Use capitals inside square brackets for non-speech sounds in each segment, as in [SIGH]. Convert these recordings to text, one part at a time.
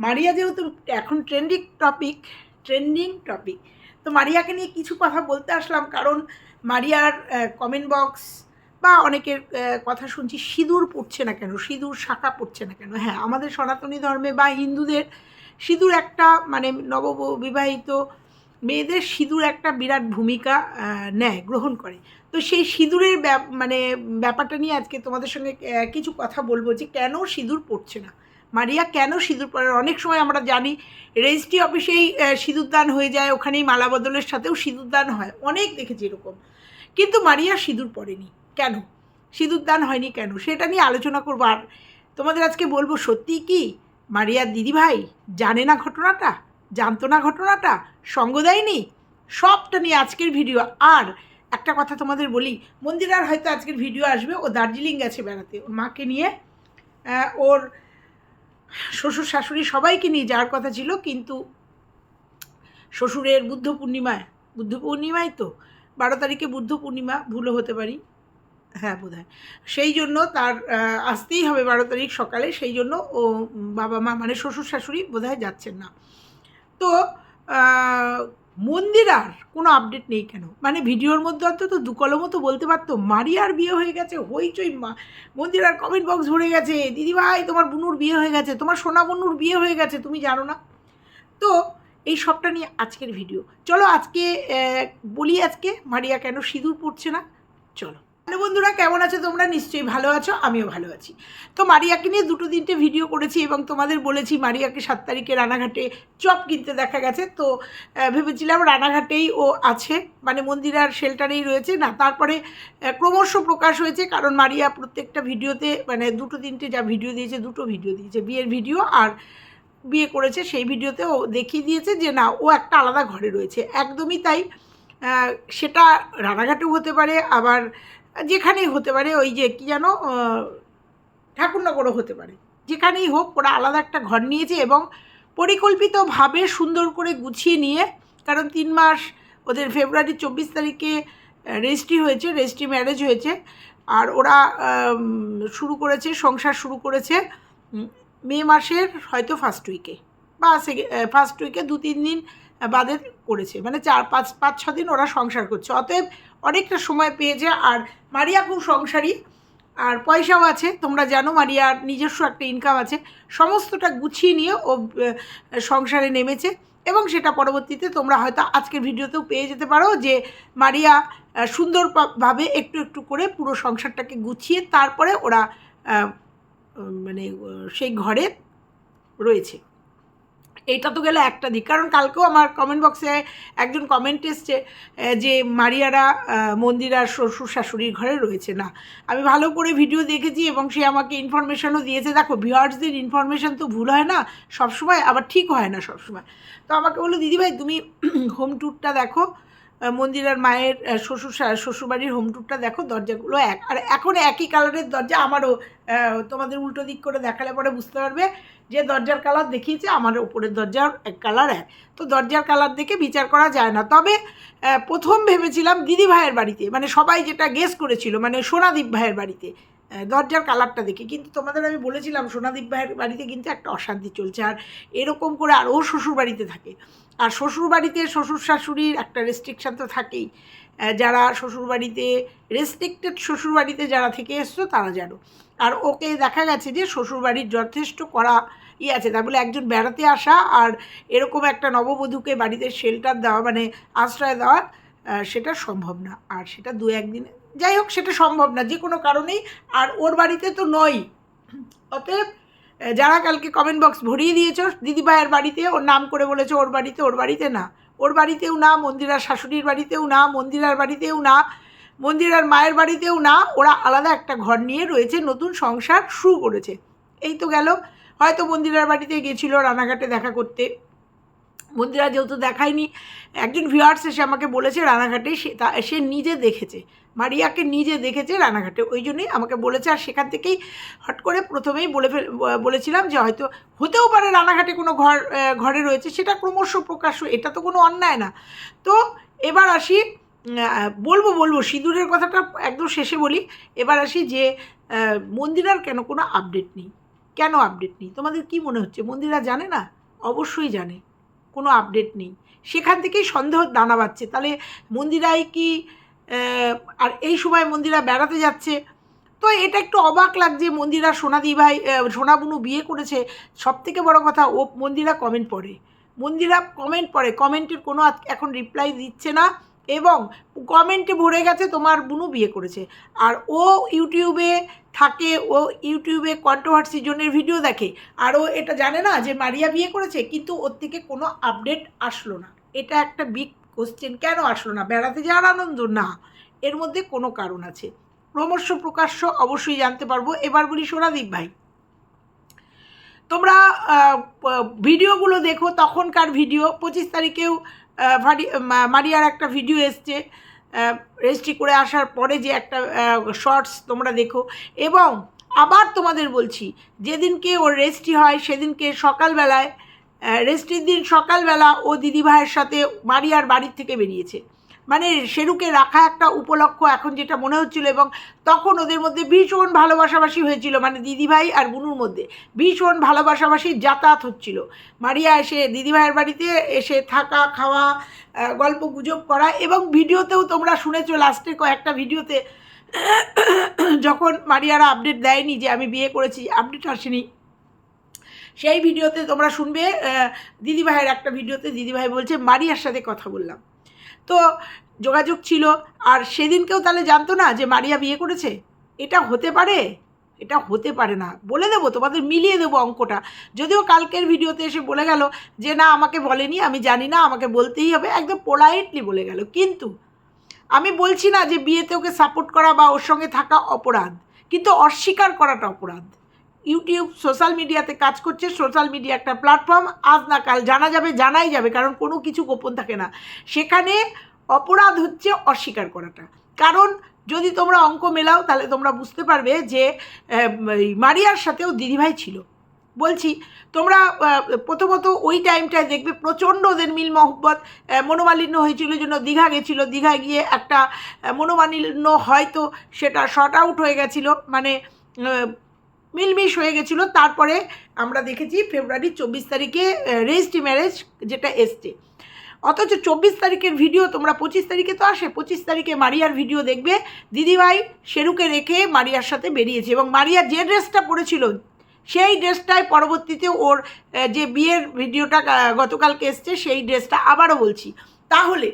মারিয়া যেহেতু এখন trending topic trending topic তো মারিয়াকে নিয়ে কিছু কথা বলতে আসলাম কারণ মারিয়ার কমেন্ট বক্স বা অনেকের কথা শুনছি সিঁদুর পড়ছে না কেন, সিঁদুর শাখা পড়ছে না কেন? হ্যাঁ আমাদের সনাতনী ধর্মে বা হিন্দুদের সিঁদুর একটা মানে নববিবাহিত মেয়েদের সিঁদুর একটা বিরাট ভূমিকা নেয়, গ্রহণ করে। তো সেই সিঁদুরের মানে ব্যাপারটা নিয়ে আজকে তোমাদের সঙ্গে কিছু কথা বলব যে কেন সিঁদুর পড়ছে না? মারিয়া কেন সিঁদুর পরে অনেক সময় আমরা জানি রেজিস্ট্রি অফিসেই আহ, সিঁদুর দান হয়ে যায় ওখানেই মালা বদলের সাথেও সিঁদুর দান হয়। অনেক দেখেছি এরকম। কিন্তু মারিয়া সিঁদুর পরেনি। কেন? সিঁদুর দান হয়নি কেন? সেটা নিয়ে আলোচনা করব। আর তোমাদের আজকে বলব সত্যি কি মারিয়ার দিদিভাই জানে না ঘটনাটা? জানতো না ঘটনাটা? সঙ্গ দেয়নি? সবটা নিয়ে আজকের ভিডিও। আর একটা কথা তোমাদের বলি মন্দিরার হয়তো আজকের ভিডিও আসবে ও দার্জিলিং গেছে বেড়াতে। ওর মাকে নিয়ে ওর শ্বশুর শাশুড়ি সবাইকে নিয়ে যাওয়ার কথা ছিল, কিন্তু শ্বশুরের বুদ্ধ পূর্ণিমায় বুদ্ধ পূর্ণিমায় তো বারো তারিখে বুদ্ধ পূর্ণিমা ভুলও হতে পারি। হ্যাঁ বোধ সেই জন্য তার আসতেই হবে বারো তারিখ সকালে, সেই জন্য ও বাবা মা মানে শ্বশুর শাশুড়ি বোধ যাচ্ছেন না। তো মন্দিরার কোনো আপডেট নেই কেন? মানে ভিডিওর মধ্যে অন্তত দু কলমও তো বলতে পারতো, মারিয়ার বিয়ে হয়ে গেছে হইচই মা মন্দিরার কমেন্ট বক্স ভরে গেছে দিদিভাই তোমার বুনুর বিয়ে হয়ে গেছে, তোমার সোনা বুনুর বিয়ে হয়ে গেছে, তুমি জানো না? তো এই সবটা নিয়ে আজকের ভিডিও চলো আজকে বলি আজকে, মারিয়া কেন সিঁদুর পড়ছে না? চলো। হ্যালো বন্ধুরা, কেমন আছো? তোমরা নিশ্চয়ই ভালো আছো, আমিও ভালো আছি। তো মারিয়াকে নিয়ে দুটো তিনটে ভিডিও করেছি এবং তোমাদের বলেছি মারিয়াকে সাত তারিখে রানাঘাটে চপ কিনতে দেখা গেছে। তো ভেবেছিলাম রানাঘাটেই ও আছে মানে মন্দিরার শেল্টারেই রয়েছে। না, তারপরে ক্রমশ প্রকাশ হয়েছে কারণ মারিয়া প্রত্যেকটা ভিডিওতে মানে দুটো তিনটে যা ভিডিও দিয়েছে, দুটো ভিডিও দিয়েছে। বিয়ের ভিডিও আর বিয়ে করেছে, সেই ভিডিওতে ও দেখিয়ে দিয়েছে যে না, ও একটা আলাদা ঘরে রয়েছে। একদমই তাই সেটা রানাঘাটেও হতে পারে, আবার যেখানেই হতে পারে, ওই যে কী যেন ঠাকুরনগরও হতে পারে। যেখানেই হোক, ওরা আলাদা একটা ঘর নিয়েছে এবং পরিকল্পিতভাবে সুন্দর করে গুছিয়ে নিয়ে, কারণ তিন মাস ওদের ফেব্রুয়ারি চব্বিশ তারিখে রেজিস্ট্রি হয়েছে রেজিস্ট্রি ম্যারেজ হয়েছে। আর ওরা শুরু করেছে, সংসার শুরু করেছে মে মাসের হয়তো ফার্স্ট উইকে বা ফার্স্ট উইকে দু তিন দিন বাদে করেছে। মানে চার, পাঁচ পাঁচ, ছ দিন ওরা সংসার করছে। অতএব অনেকটা সময় পেয়েছে আর মারিয়া খুব সংসারী, আর পয়সাও আছে, তোমরা জানো মারিয়ার নিজস্ব একটা ইনকাম আছে। সমস্তটা গুছিয়ে নিয়ে ও সংসারে নেমেছে। এবং সেটা পরবর্তীতে তোমরা হয়তো আজকের ভিডিওতেও পেয়ে যেতে পারো যে মারিয়া সুন্দরভাবে একটু একটু করে পুরো সংসারটাকে গুছিয়ে তারপরে ওরা মানে সেই ঘরে রয়েছে। এটা তো গেলে একটা দিক। কারণ কালকেও আমার কমেন্ট বক্সে একজন কমেন্ট এসছে যে মারিয়ারা মন্দির আর শ্বশুর শাশুড়ির ঘরে রয়েছে না। আমি ভালো করে ভিডিও দেখেছি এবং সে আমাকে ইনফরমেশানও দিয়েছে। দেখো ভিউয়ার্সদের ইনফরমেশান তো ভুল হয় না সবসময়, আবার ঠিক হয় না সবসময়। তো আমাকে বলল, দিদিভাই, তুমি [CLEARS THROAT] হোম ট্যুরটা দেখো মন্দিরার মায়ের শ্বশুর শ্বশুরবাড়ির হোম দেখো, দরজাগুলো এক, আর এখন একই কালারের দরজা আমারও তোমাদের উল্টো দিক করে দেখালে পরে বুঝতে পারবে যে দরজার কালার দেখিয়েছে আমার উপরের দরজার এক কালার এক। তো দরজার কালার দেখে বিচার করা যায় না। তবে প্রথম ভেবেছিলাম দিদি ভাইয়ের বাড়িতে মানে সবাই যেটা গেস করেছিল মানে সোনাদীপ ভাইয়ের বাড়িতে দরজার কালারটা দেখে। কিন্তু তোমাদের আমি বলেছিলাম, সোনাদীপ ভাইয়ের বাড়িতে কিন্তু একটা অশান্তি চলছে, আর এরকম করে আর ও শ্বশুর বাড়িতে থাকে। আর শ্বশুর বাড়িতে শ্বশুর শাশুড়ির একটা রেস্ট্রিকশান তো থাকেই। যারা শ্বশুর বাড়িতে রেস্ট্রিক্টেড শ্বশুর বাড়িতে যারা থেকে এসছো, তারা জানো। আর ওকে দেখা গেছে যে শ্বশুর বাড়ির যথেষ্ট করা ই আছে, তার বলে একজন বেড়াতে আসা আর এরকম একটা নববধূকে বাড়িতে শেল্টার দেওয়া মানে আশ্রয় দেওয়া সেটা সম্ভব না। আর সেটা দু একদিন, যাই হোক, সেটা সম্ভব না যে কোনো কারণেই। আর ওর বাড়িতে তো নয় অতএব যারা কালকে কমেন্ট বক্স ভরিয়ে দিয়েছ, দিদিভাইয়ের বাড়িতে, ওর নাম করে বলেছ, ওর বাড়িতে ওর বাড়িতে না। ওর বাড়িতেও না, মন্দিরার শাশুড়ির বাড়িতেও না, মন্দিরার বাড়িতেও না, মন্দিরার মায়ের বাড়িতেও না, ওরা আলাদা একটা ঘর নিয়ে রয়েছে, নতুন সংসার শুরু করেছে। এই তো গেল। হয়তো মন্দিরার বাড়িতে গেছিল রানাঘাটে দেখা করতে। মন্দিরা যেহেতু দেখায়নি একজন ভিউয়ার্স এসে আমাকে বলেছে রানাঘাটে, সে তা- সে নিজে দেখেছে, মারিয়াকে নিজে দেখেছে রানাঘাটে, ওই জন্যই আমাকে বলেছে, আর সেখান থেকেই হট করে প্রথমেই বলে বলেছিলাম যে হয়তো, হতেও পারে রানাঘাটে কোনো ঘর ঘরে রয়েছে, সেটা ক্রমশ প্রকাশ্য, এটা তো কোনো অন্যায় না। তো এবার আসি বলব বলব, সিঁদুরের কথাটা একদম শেষে বলি, এবার আসি যে মন্দিরার কেন কোনো আপডেট নেই? কেন আপডেট নেই? তোমাদের কি মনে হচ্ছে? মন্দিরা জানে না? অবশ্যই জানে। কোনো আপডেট নেই। সেখান থেকেই সন্দেহ দানা বাচ্ছে তাহলে মন্দিরায় কি আর এই সময় মন্দিরা বেড়াতে যাচ্ছে? তো এটা একটু অবাক লাগছে, মন্দিরা সোনাদি ভাই সোনাবুনু সোনা বুনু বিয়ে করেছে। সব থেকে বড়ো কথা, ও মন্দিরা কমেন্ট পড়ে। মন্দিরা কমেন্ট পড়ে। কমেন্টের কোনো এখন রিপ্লাই দিচ্ছে না। এবং কমেন্টে ভরে গেছে, তোমার বুনু বিয়ে করেছে। আর ও ইউটিউবে থাকে, ও ইউটিউবে কন্ট্রোভার্সি জনের ভিডিও দেখে। আর ও এটা জানে না যে মারিয়া বিয়ে করেছে, কিন্তু ওর থেকে কোনো আপডেট আসলো না। এটা একটা বিগ কোশ্চেন কেন আসলো না? বেড়াতে যাওয়ার আনন্দ? না। এর মধ্যে কোনো কারণ আছে। ক্রমশ প্রকাশ্য অবশ্যই জানতে পারব। এবার বলি সোনাদীপ ভাই। তোমরা ভিডিওগুলো দেখো, তখনকার ভিডিও। পঁচিশ তারিখেও মারিয়ার একটা ভিডিও এসছে রেজিস্ট্রি করে আসার পরে যে একটা শর্টস তোমরা দেখো। এবং আবার তোমাদের বলছি, যেদিনকে ওর রেজিস্ট্রি হয়, সেদিনকে সকালবেলায় রেজিস্ট্রির দিন সকালবেলা ও দিদিভাইয়ের সাথে মারিয়ার বাড়ির থেকে বেরিয়েছে। মানে শেরুকে রাখা একটা উপলক্ষ এখন যেটা মনে হচ্ছিল এবং তখন ওদের মধ্যে ভীষণ ভালোবাসাবাসি হয়েছিল মানে দিদিভাই আর বুনুর মধ্যে ভীষণ ভালোবাসাবাসি যাতায়াত হচ্ছিল। মারিয়া এসে দিদিভাইয়ের বাড়িতে এসে থাকা, খাওয়া গল্প গুজব করা এবং ভিডিওতেও তোমরা শুনেছো লাস্টে কয়েকটা ভিডিওতে, যখন মারিয়ারা আপডেট দেয়নি যে আমি বিয়ে করেছি আপডেট আসেনি, সেই ভিডিওতে তোমরা শুনবে দিদিভাইয়ের একটা ভিডিওতে দিদিভাই বলছে, মারিয়ার সাথে কথা বললাম। তো যোগাযোগ ছিল। আর সেদিনকেও তাহলে জানতো না যে মারিয়া বিয়ে করেছে? এটা হতে পারে? এটা হতে পারে না। বলে দেবো, তোমাদের মিলিয়ে দেবো অঙ্কটা। যদিও কালকের ভিডিওতে এসে বলে গেল যে, না, আমাকে বলেনি, আমি জানি না, আমাকে বলতেই হবে। একদম পোলাইটলি বলে গেল। কিন্তু আমি বলছি না যে, বিয়েতে ওকে সাপোর্ট করা বা ওর সঙ্গে থাকা অপরাধ। কিন্তু অস্বীকার করাটা অপরাধ। ইউটিউব, সোশ্যাল মিডিয়াতে কাজ করছে, সোশ্যাল মিডিয়া একটা প্ল্যাটফর্ম, আজ না কাল জানা যাবে, জানাই যাবে, কারণ কোনো কিছু গোপন থাকে না। সেখানে অপরাধ হচ্ছে অস্বীকার করাটা। কারণ যদি তোমরা অঙ্ক মেলাও, তাহলে তোমরা বুঝতে পারবে যে মারিয়ার সাথেও দিদিভাই ছিল। বলছি, তোমরা প্রথমত ওই টাইমটায় দেখবে প্রচণ্ড ওদের মিল মহব্বত মনোমালিন্য হয়েছিল জন্য দীঘা গেছিল। দীঘা গিয়ে একটা মনোমালিন্য হয়তো সেটা শর্ট আউট হয়ে গেছিল। মানে মিলমিশ হয়ে গেছিল। তারপরে আমরা দেখেছি ফেব্রুয়ারি চব্বিশ তারিখে রেজিস্ট্রি ম্যারেজ যেটা এসছে। অথচ চব্বিশ তারিখের ভিডিও তোমরা পঁচিশ তারিখে তো আসে, পঁচিশ তারিখে মারিয়ার ভিডিও দেখবে। দিদিভাই শেরুকে রেখে মারিয়ার সাথে বেরিয়েছে এবং মারিয়া যে ড্রেসটা পরেছিল, সেই ড্রেসটাই পরবর্তীতে ওর যে বিয়ের ভিডিওটা গতকালকে এসছে, সেই ড্রেসটা আবারও বলছি। তাহলে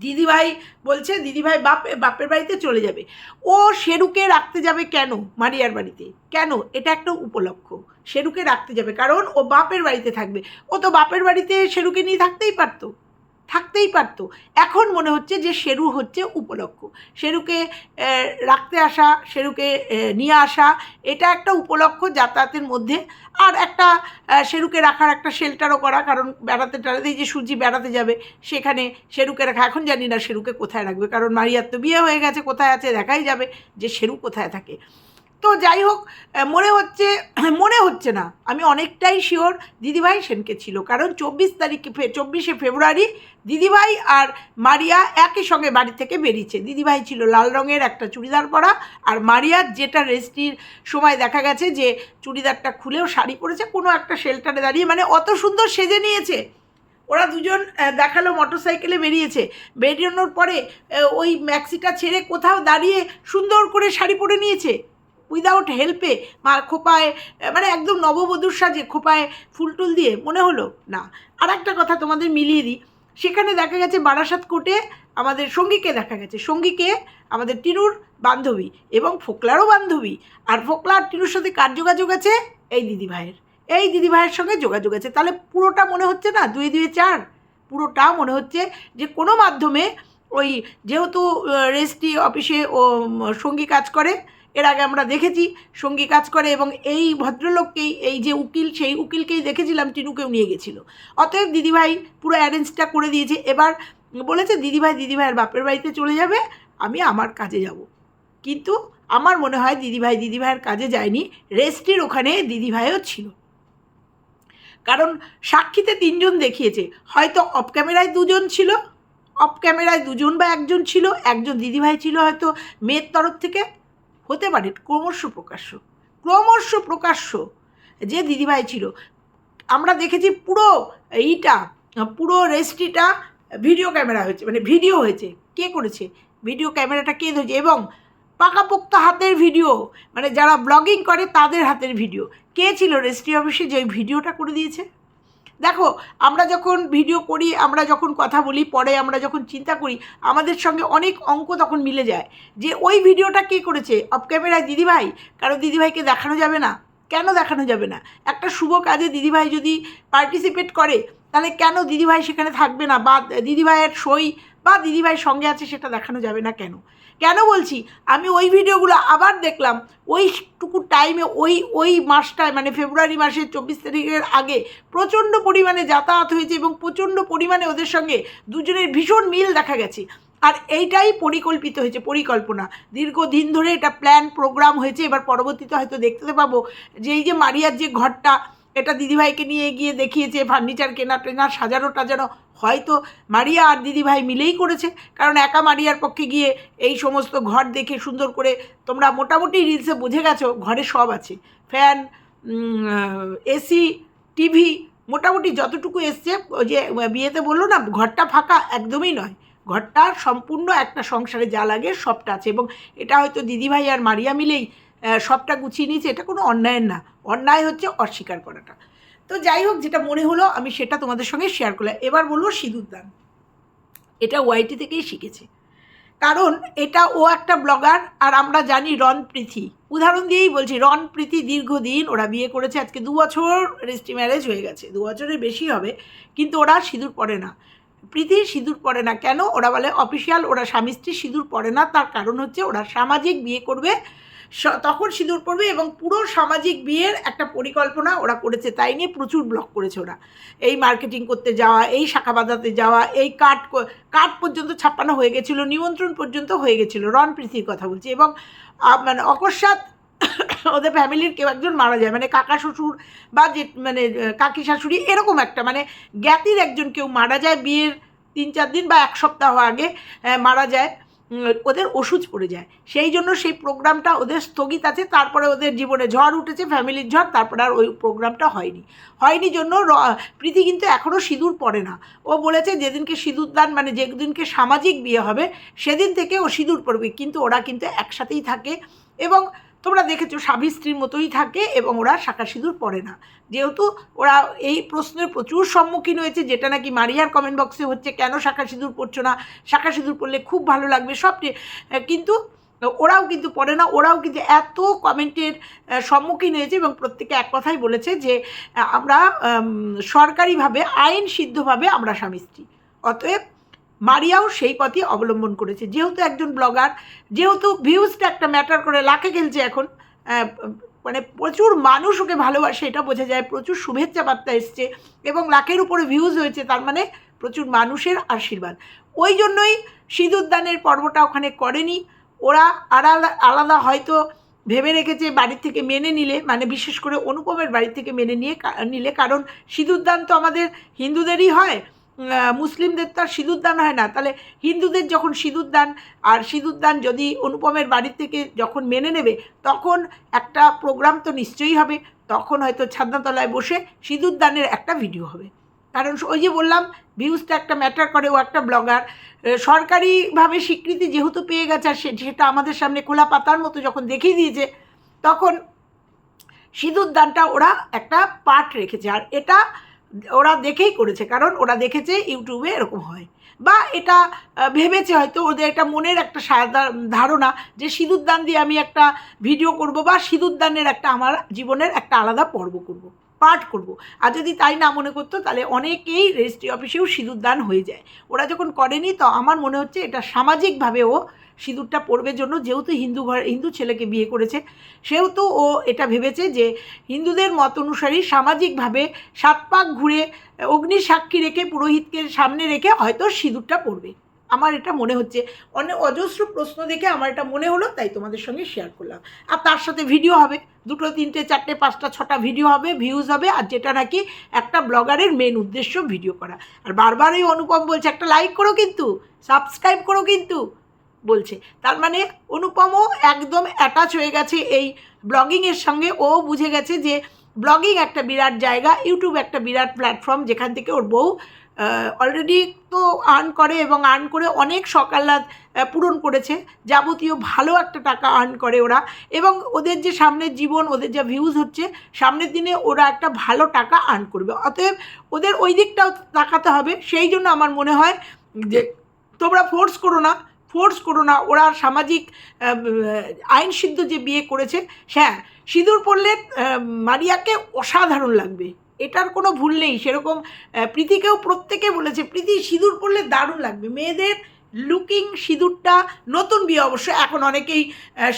দিদিভাই বলছে, দিদিভাই বাপ, বাপের বাড়িতে চলে যাবে। ও শেরুকে রাখতে যাবে কেন মারিয়ার বাড়িতে? কেন? এটা একটা উপলক্ষ। শেরুকে রাখতে যাবে, কারণ ও বাপের বাড়িতে থাকবে। ও তো বাপের বাড়িতে শেরুকে নিয়ে থাকতেই পারতো। থাকতেই পারতো। এখন মনে হচ্ছে যে শেরু হচ্ছে উপলক্ষ। শেরুকে রাখতে আসা, শেরুকে নিয়ে আসা, এটা একটা উপলক্ষ যাতায়াতের মধ্যে। আর একটা শেরুকে রাখার একটা শেল্টারও করা, কারণ বেড়াতে টেড়াতে যে সূর্যি বেড়াতে যাবে, সেখানে শেরুকে রাখা। এখন জানি না শেরুকে কোথায় রাখবে, কারণ মারিয়ার তো বিয়ে হয়ে গেছে, কোথায় আছে, দেখাই যাবে যে শেরু কোথায় থাকে। তো যাই হোক মনে হচ্ছে [CLEARS THROAT] মনে হচ্ছে না। আমি অনেকটাই শিওর দিদিভাই সেনকে ছিল। কারণ চব্বিশ তারিখে চব্বিশে ফেব্রুয়ারি দিদিভাই আর মারিয়া একই সঙ্গে বাড়ি থেকে বেরিয়েছে। দিদিভাই ছিল লাল রঙের একটা চুড়িদার পরা আর মারিয়ার যেটা রেস্ট্রির সময় দেখা গেছে যে চুড়িদারটা খুলেও শাড়ি পরেছে, কোনো একটা শেল্টারে দাঁড়িয়ে। মানে অত সুন্দর সেজে নিয়েছে। ওরা দুজন দেখাল মোটরসাইকেলে বেরিয়েছে। বেরিয়ে পরে ওই ম্যাক্সিটা ছেড়ে কোথাও দাঁড়িয়ে সুন্দর করে শাড়ি পরে নিয়েছে। উইদাউট হেল্পে মা খোপায় মানে একদম নববধূর সাজে খোপায় ফুল টুল দিয়ে মনে হলো, না। আর একটা কথা তোমাদের মিলিয়ে দিই। সেখানে দেখা গেছে বারাসাত কোর্টে আমাদের সঙ্গীকে দেখা গেছে। সঙ্গীকে আমাদের টিনুর বান্ধবী এবং ফোকলারও বান্ধবী। আর ফোকলা আর টিনুর সাথে কার যোগাযোগ আছে? এই দিদিভাইয়ের। এই দিদিভাইয়ের সঙ্গে যোগাযোগ আছে। তাহলে পুরোটা মনে হচ্ছে না? দুই দুই, চার? পুরোটা মনে হচ্ছে যে কোনো মাধ্যমে ওই যেহেতু রেজিস্ট্রি অফিসে ও সঙ্গী কাজ করে এর আগে আমরা দেখেছি, সঙ্গী কাজ করে এবং এই ভদ্রলোককেই, এই যে উকিল, সেই উকিলকেই দেখেছিলাম টিনুকেও নিয়ে গেছিল। অতএব দিদিভাই পুরো অ্যারেঞ্জটা করে দিয়েছে। এবার বলেছে, দিদিভাই, দিদিভাইয়ের বাপের বাড়িতে চলে যাবে, আমি আমার কাজে যাব। কিন্তু আমার মনে হয় দিদিভাই, দিদিভাইয়ের কাজে যায়নি রেস্ট্রির ওখানে দিদিভাইও ছিল। কারণ সাক্ষীতে তিনজন দেখিয়েছে, হয়তো অফ ক্যামেরায় দুজন ছিল অফ ক্যামেরায় দুজন বা একজন ছিল, একজন দিদিভাই ছিল হয়তো মেয়ের তরফ থেকে হতে পারে ক্রমশ প্রকাশ্য। ক্রমশ প্রকাশ্য। যে দিদিভাই ছিল, আমরা দেখেছি পুরো এইটা, পুরো রেস্ট্রিটা ভিডিও ক্যামেরা হয়েছে মানে ভিডিও হয়েছে। কে করেছে? ভিডিও ক্যামেরাটা কে ধরেছে? এবং পাকাপোক্ত হাতের ভিডিও মানে যারা ব্লগিং করে তাদের হাতের ভিডিও কে ছিল রেজিস্ট্রি অফিসে যে ভিডিওটা করে দিয়েছে? দেখো, আমরা যখন ভিডিও করি, আমরা যখন কথা বলি, পরে আমরা যখন চিন্তা করি, আমাদের সঙ্গে অনেক অঙ্ক তখন মিলে যায়। যে ওই ভিডিওটা কে করেছে? অফ ক্যামেরায় দিদিভাই? কারও দিদিভাইকে দেখানো যাবে না। কেন দেখানো যাবে না? একটা শুভ কাজে দিদিভাই যদি পার্টিসিপেট করে, তাহলে কেন দিদিভাই সেখানে থাকবে না? বা দিদিভাইয়ের সই বা দিদিভাই সঙ্গে আছে সেটা দেখানো যাবে না কেন? কেন বলছি? আমি ওই ভিডিওগুলো আবার দেখলাম ওইটুকু টাইমে ওই ওই মাসটায় মানে ফেব্রুয়ারি মাসের চব্বিশ তারিখের আগে প্রচণ্ড পরিমাণে যাতায়াত হয়েছে এবং প্রচণ্ড পরিমাণে ওদের সঙ্গে দুজনের ভীষণ মিল দেখা গেছে। আর এইটাই পরিকল্পিত হয়েছে, পরিকল্পনা। দীর্ঘদিন ধরে এটা প্ল্যান প্রোগ্রাম হয়েছে, এবার পরবর্তীতে হয়তো দেখতে পাবো। যে এই যে মারিয়ার যে ঘরটা এটা দিদিভাইকে নিয়ে গিয়ে দেখিয়েছে ফার্নিচার কেনা টেনা সাজানো টাজানো। হয়তো মারিয়া আর দিদিভাই মিলেই করেছে, কারণ একা মারিয়ার পক্ষে গিয়ে এই সমস্ত ঘর দেখে সুন্দর করে তোমরা মোটামুটি রিলসে বুঝে গেছো, ঘরে সব আছে। ফ্যান এসি, টিভি, মোটামুটি যতটুকু এসছে, ওই যে বিয়েতে বলল না, ঘরটা ফাঁকা একদমই নয়। ঘরটা সম্পূর্ণ একটা সংসারে যা লাগে সবটা আছে এবং এটা হয়তো দিদিভাই আর মারিয়া মিলেই সবটা গুছিয়ে নিয়েছে, এটা কোনো অন্যায়ের না। অন্যায় হচ্ছে অস্বীকার করাটা। তো যাই হোক, যেটা মনে হলো, আমি সেটা তোমাদের সঙ্গে শেয়ার করলাম। এবার বলব সিঁদুর দান। এটা ওয়াইটি থেকেই শিখেছে। কারণ এটা ও একটা ব্লগার আর আমরা জানি রন প্রীতি। উদাহরণ দিয়েই বলছি রন প্রীতি দীর্ঘদিন ওরা বিয়ে করেছে, আজকে দু বছর রেজিস্ট্রি ম্যারেজ হয়ে গেছে। দু বছরের বেশি হবে, কিন্তু ওরা সিঁদুর পরে না। প্রীতি সিঁদুর পরে না। কেন? ওরা বলে অফিসিয়াল ওরা স্বামী স্ত্রী সিঁদুর পরে না। তার কারণ হচ্ছে, ওরা সামাজিক বিয়ে করবে তখন সিঁদুর পরবে এবং পুরো সামাজিক বিয়ের একটা পরিকল্পনা ওরা করেছে। তাই নিয়ে প্রচুর ব্লক করেছে ওরা। এই মার্কেটিং করতে যাওয়া, এই শাখা বাঁধাতে যাওয়া, এই কাঠ কাঠ পর্যন্ত ছাপ্পানো হয়ে গেছিল, নিমন্ত্রণ পর্যন্ত হয়ে গেছিল। রন প্রীতির কথা বলছি এবং মানে অকস্মাৎ [COUGHS] ওদের ফ্যামিলির কেউ একজন মারা যায়। মানে কাকা শ্বশুর বা যে মানে কাকি শাশুড়ি এরকম একটা মানে জ্ঞাতির একজন কেউ মারা যায় বিয়ের তিন চার দিন বা এক সপ্তাহ আগে মারা যায়। ওদের ওষুধ পড়ে যায়। সেই জন্য সেই প্রোগ্রামটা ওদের স্থগিত আছে, তারপরে ওদের জীবনে ঝড় উঠেছে, ফ্যামিলির ঝড়, তারপরে আর ওই প্রোগ্রামটা হয়নি। হয়নি জন্য প্রীতি কিন্তু এখনও সিঁদুর পড়ে না। ও বলেছে যেদিনকে সিঁদুর দান মানে যেদিনকে সামাজিক বিয়ে হবে, সেদিন থেকে ও সিঁদুর পড়বে, কিন্তু ওরা কিন্তু একসাথেই থাকে। এবং তোমরা দেখেছ স্বামী স্ত্রীর মতোই থাকে এবং ওরা শাখা সিঁদুর পড়ে না। যেহেতু ওরা এই প্রশ্নের প্রচুর সম্মুখীন হয়েছে, যেটা নাকি মারিয়ার কমেন্ট বক্সে হচ্ছে, কেন শাখা সিঁদুর পড়ছো না? শাখা সিঁদুর পড়লে খুব ভালো লাগবে। সব কিন্তু ওরাও কিন্তু পড়ে না, ওরাও কিন্তু এত কমেন্টের সম্মুখীন হয়েছে এবং প্রত্যেকে এক কথাই বলেছে যে আমরা সরকারিভাবে আইন সিদ্ধভাবে আমরা স্বামী স্ত্রী। অতএব মারিয়াও সেই পথই অবলম্বন করেছে। যেহেতু একজন ব্লগার, যেহেতু ভিউজটা একটা ম্যাটার করে, লাখে খেলছে এখন মানে প্রচুর মানুষ ওকে ভালোবাসে, এটা বোঝা যায়। প্রচুর শুভেচ্ছা বার্তা এসছে এবং লাখের উপরে ভিউজ হয়েছে, তার মানে প্রচুর মানুষের আশীর্বাদ। ওই জন্যই সিঁদুরদানের পর্বটা ওখানে করেনি। ওরা আলাদা আলাদা হয়তো ভেবে রেখেছে বাড়ির থেকে মেনে নিলে মানে বিশেষ করে অনুপমের বাড়ি থেকে মেনে নিয়ে নিলে, কারণ সিঁদুরদান তো আমাদের হিন্দুদেরই হয়। মুসলিমদের তো আর সিঁদুরদান হয় না। তাহলে হিন্দুদের যখন সিঁদুরদান আর সিঁদুরদান যদি অনুপমের বাড়ির থেকে যখন মেনে নেবে, তখন একটা প্রোগ্রাম তো নিশ্চয়ই হবে। তখন হয়তো ছাদনাতলায় বসে সিঁদুরদানের একটা ভিডিও হবে। কারণ ওই যে বললাম ভিউজটা একটা ম্যাটার করে, ও একটা ব্লগার সরকারিভাবে স্বীকৃতি যেহেতু পেয়ে গেছে, আর সেটা আমাদের সামনে খোলা পাতার মতো যখন দেখিয়ে দিয়েছে, তখন সিঁদুর দানটা ওরা একটা পার্ট রেখেছে। আর এটা ওরা দেখেই করেছে, কারণ ওরা দেখেছে ইউটিউবে এরকম হয়। বা এটা ভেবেছে হয়তো ওদের একটা মনের একটা ধারণা যে সিঁদুর দান দিয়ে আমি একটা ভিডিও করব বা সিঁদুর দানের একটা আমার জীবনের একটা আলাদা পর্ব করব। পাঠ করব। আর যদি তাই না মনে করতো, তাহলে অনেকেই রেজিস্ট্রি অফিসেও সিঁদুর দান হয়ে যায়। ওরা যখন করেনি, তো আমার মনে হচ্ছে এটা সামাজিকভাবে ও সিঁদুরটা পড়বে জন্য, যেহেতু হিন্দু ঘর, হিন্দু ছেলেকে বিয়ে করেছে, সেহেতু ও এটা ভেবেছে যে হিন্দুদের মত অনুসারী সামাজিকভাবে সাত পাক ঘুরে অগ্নি সাক্ষী রেখে পুরোহিতকে সামনে রেখে হয়তো সিঁদুরটা পড়বে। আমার এটা মনে হচ্ছে। অনেক অজস্র প্রশ্ন দেখে আমার এটা মনে হলো, তাই তোমাদের সঙ্গে শেয়ার করলাম। আর তার সাথে ভিডিও হবে। দুটো, তিনটে, চারটে, পাঁচটা, ছটা ভিডিও হবে ভিউজ হবে, আর যেটা নাকি একটা ব্লগারের মেন উদ্দেশ্য ভিডিও করা। আর বারবার ওই অনুপম বলছে, একটা লাইক করো কিন্তু সাবস্ক্রাইব করো কিন্তু, বলছে। তার মানে অনুপমও একদম অ্যাটাচ হয়ে গেছে এই ব্লগিংয়ের সঙ্গে। ও বুঝে গেছে যে ব্লগিং একটা বিরাট জায়গা ইউটিউব একটা বিরাট প্ল্যাটফর্ম যেখান থেকে ওর বউ অলরেডি তো আর্ন করে এবং আর্ন করে অনেক আহ, পূরণ করেছে। যাবতীয় ভালো একটা টাকা আর্ন করে ওরা। এবং ওদের যে সামনের জীবন ওদের যা ভিউজ হচ্ছে সামনের দিনে ওরা একটা ভালো টাকা আর্ন করবে। অতএব ওদের ওই দিকটাও তাকাতে হবে। সেই জন্য আমার মনে হয় যে তোমরা ফোর্স করো না ফোর্স করো না। ওরা সামাজিক আইন সিদ্ধ যে বিয়ে করেছে হ্যাঁ সিঁদুর পড়লে মারিয়াকে অসাধারণ লাগবে। এটার কোনো ভুল নেই। সেরকম প্রীতিকেও প্রত্যেকে বলেছে প্রীতি সিঁদুর পরলে দারুণ লাগবে। মেয়েদের লুকিং সিঁদুরটা নতুন বিয়ে অবশ্য এখন অনেকেই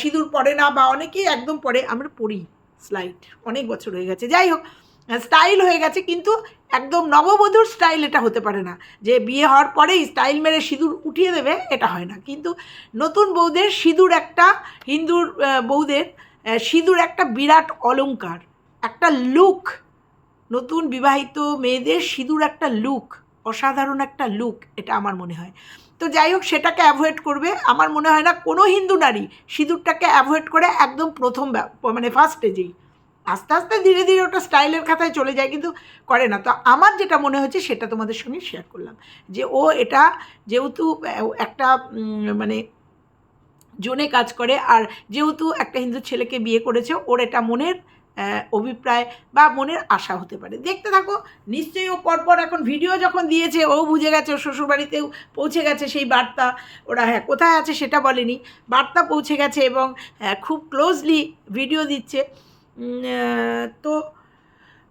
সিঁদুর পরে না বা অনেকেই একদম পরে আমরা পড়ি স্লাইড অনেক বছর হয়ে গেছে। যাই হোক স্টাইল হয়ে গেছে কিন্তু একদম নববধূর স্টাইল এটা হতে পারে না। যে বিয়ে হওয়ার পরেই স্টাইল মেরে সিঁদুর উঠিয়ে দেবে এটা হয় না। কিন্তু নতুন বউদের সিঁদুর একটা হিন্দুর আহ, বউদের সিঁদুর একটা বিরাট অলঙ্কার একটা লুক নতুন বিবাহিত মেয়েদের সিঁদুর একটা লুক অসাধারণ একটা লুক এটা আমার মনে হয়। তো যাই হোক, সেটাকে অ্যাভয়েড করবে। আমার মনে হয় না কোনো হিন্দু নারী সিঁদুরটাকে অ্যাভয়েড করে একদম প্রথম মানে ফার্স্ট স্টেজেই আস্তে আস্তে ধীরে ধীরে ওটা স্টাইলের খাতায় চলে যায়, কিন্তু করে না। তো আমার যেটা মনে হচ্ছে সেটা তোমাদের সঙ্গে শেয়ার করলাম। যে ও এটা যেহেতু একটা মানে জোনে কাজ করে, আর যেহেতু একটা হিন্দু ছেলেকে বিয়ে করেছে, ওর এটা মনের অভিপ্রায় বা মনের আশা হতে পারে। দেখতে থাকো নিশ্চয়ই ও পরপর এখন ভিডিও যখন দিয়েছে ও বুঝে গেছে ও শ্বশুরবাড়িতেও পৌঁছে গেছে সেই বার্তা। ওরা হ্যাঁ কোথায় আছে সেটা বলেনি। বার্তা পৌঁছে গেছে এবং আহ, খুব ক্লোজলি ভিডিও দিচ্ছে। তো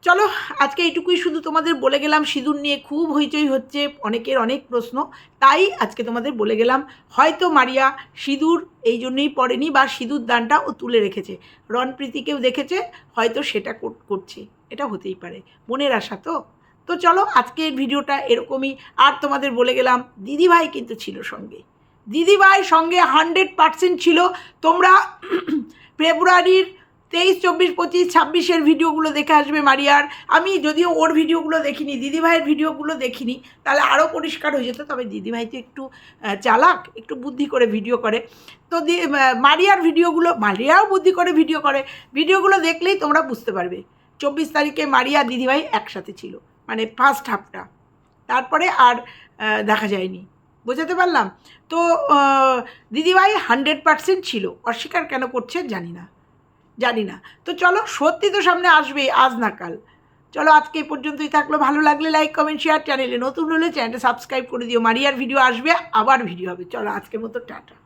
চলো, আজকে এইটুকুই শুধু তোমাদের বলে গেলাম, সিঁদুর নিয়ে খুব হইচই হচ্ছে, অনেকের অনেক প্রশ্ন। তাই আজকে তোমাদের বলে গেলাম, হয়তো মারিয়া সিঁদুর এই জন্যই পড়েনি বা সিঁদুর দানটা ও তুলে রেখেছে। রণপ্রীতিকেও দেখেছে, হয়তো সেটা কর- করছে। এটা হতেই পারে, মনের আশা তো? তো চলো, আজকের ভিডিওটা এরকমই। আর তোমাদের বলে গেলাম, দিদিভাই কিন্তু ছিল সঙ্গে। দিদিভাই সঙ্গে হান্ড্রেড পার্সেন্ট ছিল। তোমরা [CLEARS THROAT] ফেব্রুয়ারির তেইশ, চব্বিশ, পঁচিশ, ছাব্বিশের ভিডিওগুলো দেখে আসবে মারিয়ার। আমি যদিও ওর ভিডিওগুলো দেখিনি, দিদিভাইয়ের ভিডিওগুলো দেখিনি, তাহলে আরও পরিষ্কার হয়ে যেত, তবে দিদিভাই তো একটু চালাক, একটু বুদ্ধি করে ভিডিও করে। তো দি মারিয়ার ভিডিওগুলো, মারিয়াও বুদ্ধি করে ভিডিও করে। ভিডিওগুলো দেখলেই তোমরা বুঝতে পারবে, চব্বিশ তারিখে মারিয়া, দিদিভাই একসাথে ছিল মানে ফার্স্ট হাফটা তারপরে আর দেখা যায়নি। বোঝাতে পারলাম? তো দিদিভাই হান্ড্রেড পার্সেন্ট ছিল। অস্বীকার কেন করছে জানি না। জানি না। তো চলো, সত্যি তো সামনে আসবে, আজ না কাল। চলো, আজকে এই পর্যন্তই থাকল। ভালো লাগলে লাইক কমেন্ট শেয়ার চ্যানেলে নতুন হলে চ্যানেলটা সাবস্ক্রাইব করে দিও। মারিয়ার ভিডিও আসবে, আবার ভিডিও হবে। চলো, আজকের মতো, টাটা।